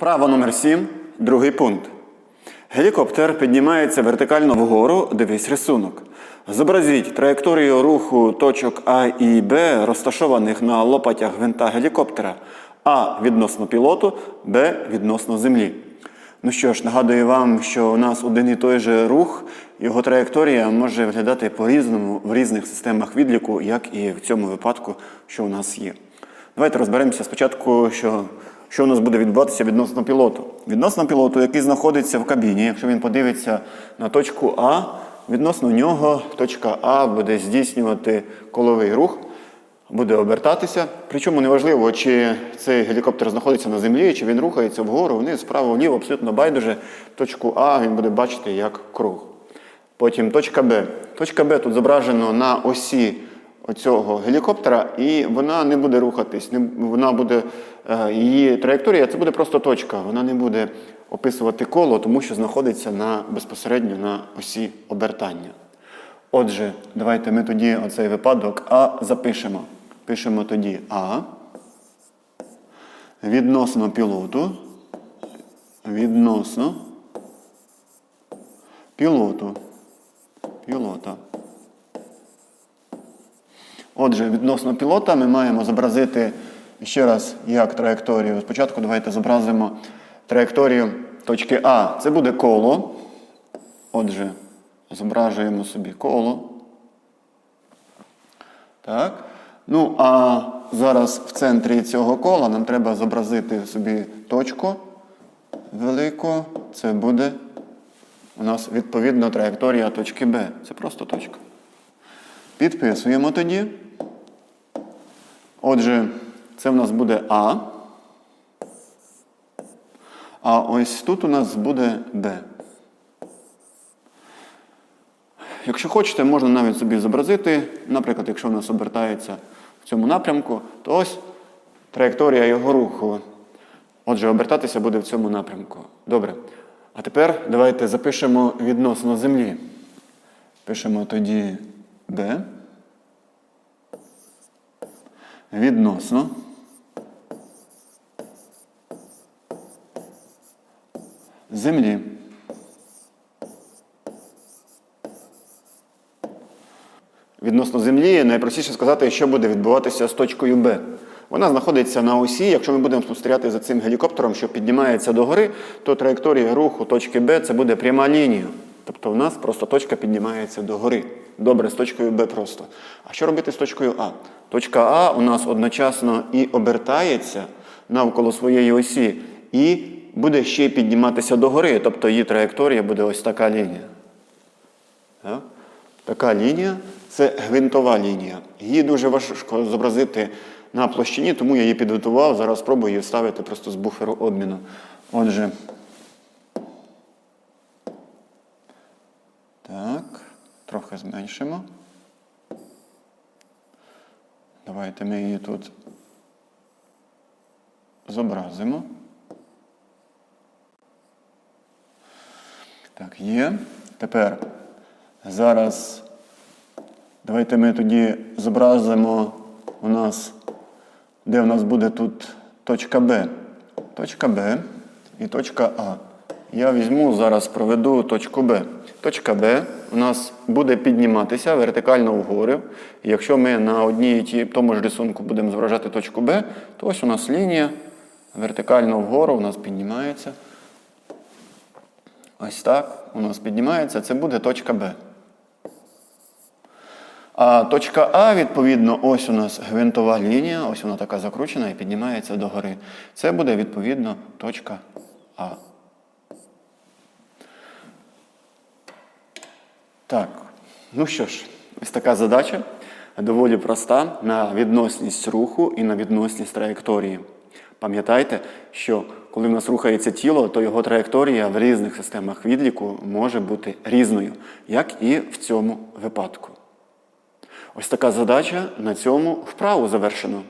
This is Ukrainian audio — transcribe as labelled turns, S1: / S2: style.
S1: Вправа номер 7, другий пункт. Гелікоптер піднімається вертикально вгору, дивись рисунок. Зобразіть траєкторію руху точок А і Б, розташованих на лопатях гвинта гелікоптера, А відносно пілоту, Б відносно землі. Ну що ж, нагадую вам, що у нас один і той же рух, його траєкторія може виглядати по-різному в різних системах відліку, як і в цьому випадку, що у нас є. Давайте розберемося спочатку, що, що у нас буде відбуватися відносно пілоту. Відносно пілоту, який знаходиться в кабіні, якщо він подивиться на точку А, відносно нього точка А буде здійснювати коловий рух, буде обертатися. Причому неважливо, чи цей гелікоптер знаходиться на землі, чи він рухається вгору, вниз, вправо, вліво, абсолютно байдуже. Точку А він буде бачити як круг. Потім точка Б. Точка Б тут зображено на осі оцього гелікоптера, і вона не буде рухатись. Не, вона буде, е, її траєкторія це буде просто точка. Вона не буде описувати коло, тому що знаходиться на, безпосередньо на осі обертання. Отже, давайте ми тоді оцей випадок А запишемо. Пишемо тоді А. Відносно пілоту. Відносно пілоту. Пілота. Отже, відносно пілота ми маємо зобразити ще раз як траєкторію. Спочатку давайте зобразимо траєкторію точки А. Це буде коло. Отже, зображуємо собі коло. Так. Ну, а зараз в центрі цього кола нам треба зобразити собі точку велику. Це буде у нас відповідно траєкторія точки Б. Це просто точка. Підписуємо тоді. Отже, це в нас буде А. А ось тут у нас буде Б. Якщо хочете, можна навіть собі зобразити. Наприклад, якщо у нас обертається в цьому напрямку, то ось траєкторія його руху. Отже, обертатися буде в цьому напрямку. Добре. А тепер давайте запишемо відносно землі. Пишемо тоді Б. Відносно. Землі. Відносно землі найпростіше сказати, що буде відбуватися з точкою Б. Вона знаходиться на осі. Якщо ми будемо спостерігати за цим гелікоптером, що піднімається догори, то траєкторія руху точки Б це буде пряма лінія. Тобто у нас просто точка піднімається догори. Добре, з точкою Б просто. А що робити з точкою А? Точка А у нас одночасно і обертається навколо своєї осі, і буде ще підніматися догори. Тобто її траєкторія буде ось така лінія. Так? Така лінія це гвинтова лінія. Її дуже важко зобразити на площині, тому я її підготував. Зараз спробую її вставити просто з буферу обміну. Отже. Так, трохи зменшимо. Давайте ми її тут зобразимо. Так, є. Тепер зараз давайте ми тоді зобразимо у нас, де у нас буде тут точка Б. Точка Б і точка А. Я візьму, зараз проведу точку Б. Точка Б у нас буде підніматися вертикально вгору. І якщо ми на одній і тому ж рисунку будемо зображати точку Б, то ось у нас лінія вертикально вгору у нас піднімається. Ось так у нас піднімається, це буде точка Б. А точка А, відповідно, ось у нас гвинтова лінія, ось вона така закручена і піднімається догори. Це буде, відповідно, точка А. Так, ну що ж, ось така задача доволі проста на відносність руху і на відносність траєкторії. Пам'ятайте, що коли в нас рухається тіло, то його траєкторія в різних системах відліку може бути різною, як і в цьому випадку. Ось така задача на цьому вправу завершено.